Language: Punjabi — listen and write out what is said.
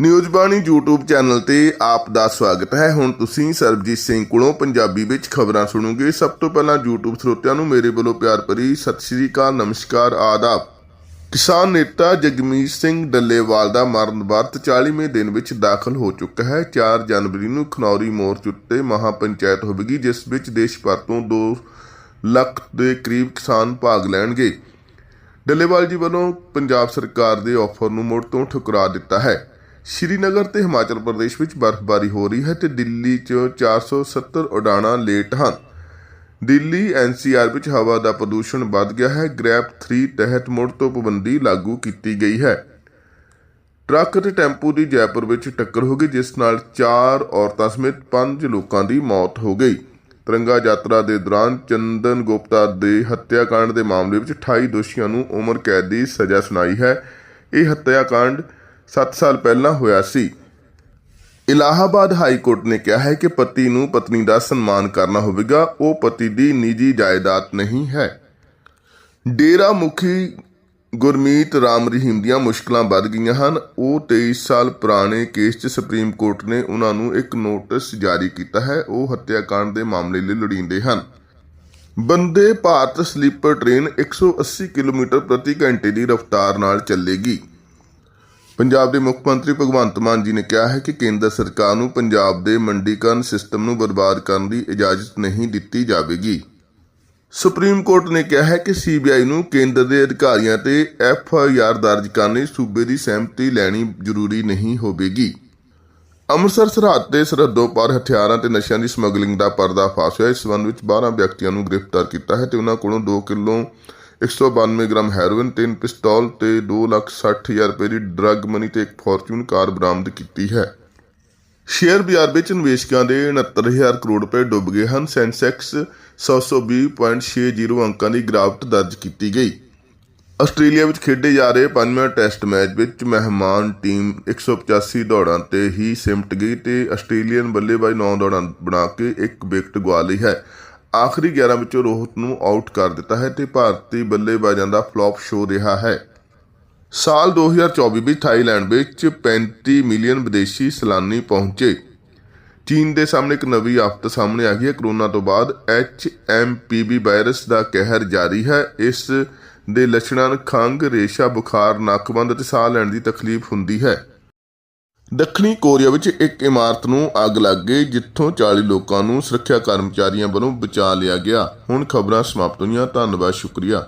ਨਿਊਜ਼ ਬਾਣੀ YouTube ਚੈਨਲ ਤੇ ਆਪ ਦਾ ਸਵਾਗਤ ਹੈ। ਹੁਣ ਤੁਸੀਂ ਸਰਬਜੀਤ ਸਿੰਘ ਕੋਲੋਂ ਪੰਜਾਬੀ ਵਿੱਚ ਖਬਰਾਂ ਸੁਣੋਗੇ। ਸਭ ਤੋਂ ਪਹਿਲਾਂ YouTube ਸਰੋਤਿਆਂ ਨੂੰ ਮੇਰੇ ਵੱਲੋਂ ਪਿਆਰ ਭਰੀ ਸਤਿ ਸ੍ਰੀ ਅਕਾਲ, ਨਮਸਕਾਰ, ਆਦਾਬ। ਕਿਸਾਨ ਨੇਤਾ ਜਗਮੀਤ ਸਿੰਘ ਡੱਲੇਵਾਲ ਦਾ ਮਰਨ ਵਰਤ 40ਵੇਂ ਦਿਨ ਵਿੱਚ ਦਾਖਲ ਹੋ ਚੁੱਕਾ ਹੈ। 4 ਜਨਵਰੀ ਨੂੰ ਖਨੌਰੀ ਮੋਰਚ ਉੱਤੇ ਮਹਾ ਪੰਚਾਇਤ ਹੋਵੇਗੀ, ਜਿਸ ਵਿੱਚ ਦੇਸ਼ ਭਰ ਤੋਂ 2 ਲੱਖ ਦੇ ਕਰੀਬ ਕਿਸਾਨ ਭਾਗ ਲੈਣਗੇ। ਡੱਲੇਵਾਲ ਜੀ ਵੱਲੋਂ ਪੰਜਾਬ ਸਰਕਾਰ ਦੇ ਆਫਰ ਨੂੰ ਮੁੜ ਤੋਂ ਠੁਕਰਾ ਦਿੱਤਾ ਹੈ। ਸ਼੍ਰੀਨਗਰ ਤੇ ਹਿਮਾਚਲ ਪ੍ਰਦੇਸ਼ ਵਿੱਚ ਬਰਫ਼ਬਾਰੀ ਹੋ ਰਹੀ ਹੈ ਤੇ ਦਿੱਲੀ 'ਚ 470 ਉਡਾਣਾਂ ਲੇਟ ਹਨ। ਦਿੱਲੀ ਐਨਸੀਆਰ ਵਿੱਚ ਹਵਾ ਦਾ ਪ੍ਰਦੂਸ਼ਣ ਵੱਧ ਗਿਆ ਹੈ। ਗ੍ਰੈਪ 3 ਤਹਿਤ ਮੁੜ ਤੋਂ ਪਾਬੰਦੀ ਲਾਗੂ ਕੀਤੀ ਗਈ ਹੈ। ਟਰੱਕ ਅਤੇ ਟੈਂਪੂ ਦੀ ਜੈਪੁਰ ਵਿੱਚ ਟੱਕਰ ਹੋ ਗਈ, ਜਿਸ ਨਾਲ 4 ਔਰਤਾਂ ਸਮੇਤ 5 ਲੋਕਾਂ ਦੀ ਮੌਤ ਹੋ ਗਈ। ਤਿਰੰਗਾ ਯਾਤਰਾ ਦੇ ਦੌਰਾਨ ਚੰਦਨ ਗੁਪਤਾ ਦੇ ਹੱਤਿਆਕਾਂਡ ਦੇ ਮਾਮਲੇ ਵਿੱਚ 28 ਦੋਸ਼ੀਆਂ ਨੂੰ ਉਮਰ ਕੈਦ ਦੀ ਸਜ਼ਾ ਸੁਣਾਈ ਹੈ। ਇਹ ਹੱਤਿਆਕਾਂਡ 7 ਸਾਲ ਪਹਿਲਾਂ ਹੋਇਆ ਸੀ। ਇਲਾਹਾਬਾਦ ਹਾਈ ਕੋਰਟ ਨੇ ਕਿਹਾ ਹੈ ਕਿ ਪਤੀ ਨੂੰ ਪਤਨੀ ਦਾ ਸਨਮਾਨ ਕਰਨਾ ਹੋਵੇਗਾ। ਉਹ ਪਤੀ ਦੀ ਨਿੱਜੀ ਜਾਇਦਾਦ ਨਹੀਂ ਹੈ। ਡੇਰਾ ਮੁਖੀ ਗੁਰਮੀਤ ਰਾਮ ਰਹੀਮ ਦੀਆਂ ਮੁਸ਼ਕਲਾਂ ਵੱਧ ਗਈਆਂ ਹਨ। ਉਹ 23 ਸਾਲ ਪੁਰਾਣੇ ਕੇਸ 'ਚ ਸੁਪਰੀਮ ਕੋਰਟ ਨੇ ਉਹਨਾਂ ਨੂੰ ਇੱਕ ਨੋਟਿਸ ਜਾਰੀ ਕੀਤਾ ਹੈ। ਉਹ ਹੱਤਿਆਕਾਂਡ ਦੇ ਮਾਮਲੇ ਲਈ ਲੋੜੀਂਦੇ ਹਨ। ਬੰਦੇ ਭਾਰਤ ਸਲੀਪਰ ਟ੍ਰੇਨ 180 ਕਿਲੋਮੀਟਰ ਪ੍ਰਤੀ ਘੰਟੇ ਦੀ ਰਫ਼ਤਾਰ ਨਾਲ ਚੱਲੇਗੀ। ਪੰਜਾਬ ਦੇ ਮੁੱਖ ਮੰਤਰੀ ਭਗਵੰਤ ਮਾਨ ਜੀ ਨੇ ਕਿਹਾ ਹੈ ਕਿ ਕੇਂਦਰ ਸਰਕਾਰ ਨੂੰ ਪੰਜਾਬ ਦੇ ਮੰਡੀਕਰਨ ਸਿਸਟਮ ਨੂੰ ਬਰਬਾਦ ਕਰਨ ਦੀ ਇਜਾਜ਼ਤ ਨਹੀਂ ਦਿੱਤੀ ਜਾਵੇਗੀ। ਸੁਪਰੀਮ ਕੋਰਟ ਨੇ ਕਿਹਾ ਹੈ ਕਿ ਸੀਬੀਆਈ ਨੂੰ ਕੇਂਦਰ ਦੇ ਅਧਿਕਾਰੀਆਂ ਤੇ ਐਫ ਆਈ ਆਰ ਦਰਜ ਕਰਨ ਲਈ ਸੂਬੇ ਦੀ ਸਹਿਮਤੀ ਲੈਣੀ ਜ਼ਰੂਰੀ ਨਹੀਂ ਹੋਵੇਗੀ। ਅੰਮ੍ਰਿਤਸਰ ਸਰਹੱਦ ਤੇ ਸਰਹੱਦੋਂ ਪਾਰ ਹਥਿਆਰਾਂ ਤੇ ਨਸ਼ਿਆਂ ਦੀ ਸਮਗਲਿੰਗ ਦਾ ਪਰਦਾਫਾਸ਼ ਹੋਇਆ। ਇਸ ਸੰਬੰਧ ਵਿੱਚ 12 ਵਿਅਕਤੀਆਂ ਨੂੰ ਗ੍ਰਿਫਤਾਰ ਕੀਤਾ ਹੈ ਤੇ ਉਹਨਾਂ ਕੋਲੋਂ 2 ਕਿਲੋ 192 ਗ੍ਰਾਮ ਹੈਰੋਇਨ, ਤਿੰਨ ਪਿਸਤੌਲ ਤੇ 260000 ਰੁਪਏ ਦੀ ਡਰੱਗ ਮਨੀ ਤੇ ਇੱਕ ਫੋਰਚੂਨ ਕਾਰ ਬਰਾਮਦ ਕੀਤੀ ਹੈ। ਸ਼ੇਅਰ ਬਾਜ਼ਾਰ ਵਿੱਚ ਨਿਵੇਸ਼ਕਾਂ ਦੇ 69000 ਕਰੋੜ ਰੁਪਏ ਡੁੱਬ ਗਏ ਹਨ। ਸੈਂਸੈਕਸ 720.60 ਅੰਕਾਂ ਦੀ ਗਿਰਾਵਟ ਦਰਜ ਕੀਤੀ ਗਈ। ਆਸਟ੍ਰੇਲੀਆ ਵਿੱਚ ਖੇਡੇ ਜਾ ਰਹੇ ਪੰਜਵਾਂ ਟੈਸਟ ਮੈਚ ਵਿੱਚ ਮਹਿਮਾਨ ਟੀਮ 185 ਦੌੜਾਂ ਤੇ ਹੀ ਸਿਮਟ ਗਈ ਤੇ ਆਸਟ੍ਰੇਲੀਅਨ ਬੱਲੇਬਾਜ਼ 9 ਦੌੜਾਂ ਬਣਾ ਕੇ ਇੱਕ ਵਿਕਟ ਗਵਾ ਲਈ ਹੈ। ਆਖਰੀ 11 ਵਿੱਚੋਂ ਰੋਹਿਤ ਨੂੰ ਆਊਟ ਕਰ ਦਿੱਤਾ ਹੈ ਤੇ ਭਾਰਤੀ ਬੱਲੇਬਾਜ਼ਾਂ ਦਾ ਫਲॉप ਸ਼ੋ ਰਿਹਾ ਹੈ। ਸਾਲ 2024 ਵਿੱਚ ਥਾਈਲੈਂਡ ਵਿੱਚ 35 ਮਿਲੀਅਨ ਵਿਦੇਸ਼ੀ ਸੈਲਾਨੀ ਪਹੁੰਚੇ। ਚੀਨ ਦੇ ਸਾਹਮਣੇ ਇੱਕ ਨਵੀਂ ਆਫਤ ਸਾਹਮਣੇ ਆ ਗਈ ਹੈ। ਕਰੋਨਾ ਤੋਂ ਬਾਅਦ HMPV ਵਾਇਰਸ ਦਾ ਕਹਿਰ ਜਾਰੀ ਹੈ। ਇਸ ਦੇ ਲੱਛਣਾਂ ਖੰਘ ਰੇਸ਼ਾ, ਬੁਖਾਰ, ਨੱਕਬੰਦ ਅਤੇ ਸਾਹ ਲੈਣ ਦੀ ਤਕਲੀਫ ਹੁੰਦੀ ਹੈ। ਦੱਖਣੀ ਕੋਰੀਆ ਵਿੱਚ ਇੱਕ ਇਮਾਰਤ ਨੂੰ ਅੱਗ ਲੱਗ ਗਈ, ਜਿੱਥੋਂ 40 ਲੋਕਾਂ ਨੂੰ ਸੁਰੱਖਿਆ ਕਰਮਚਾਰੀਆਂ ਵੱਲੋਂ ਬਚਾ ਲਿਆ ਗਿਆ। ਹੁਣ ਖਬਰਾਂ ਸਮਾਪਤ ਹੋਈਆਂ, ਧੰਨਵਾਦ, ਸ਼ੁਕਰੀਆ।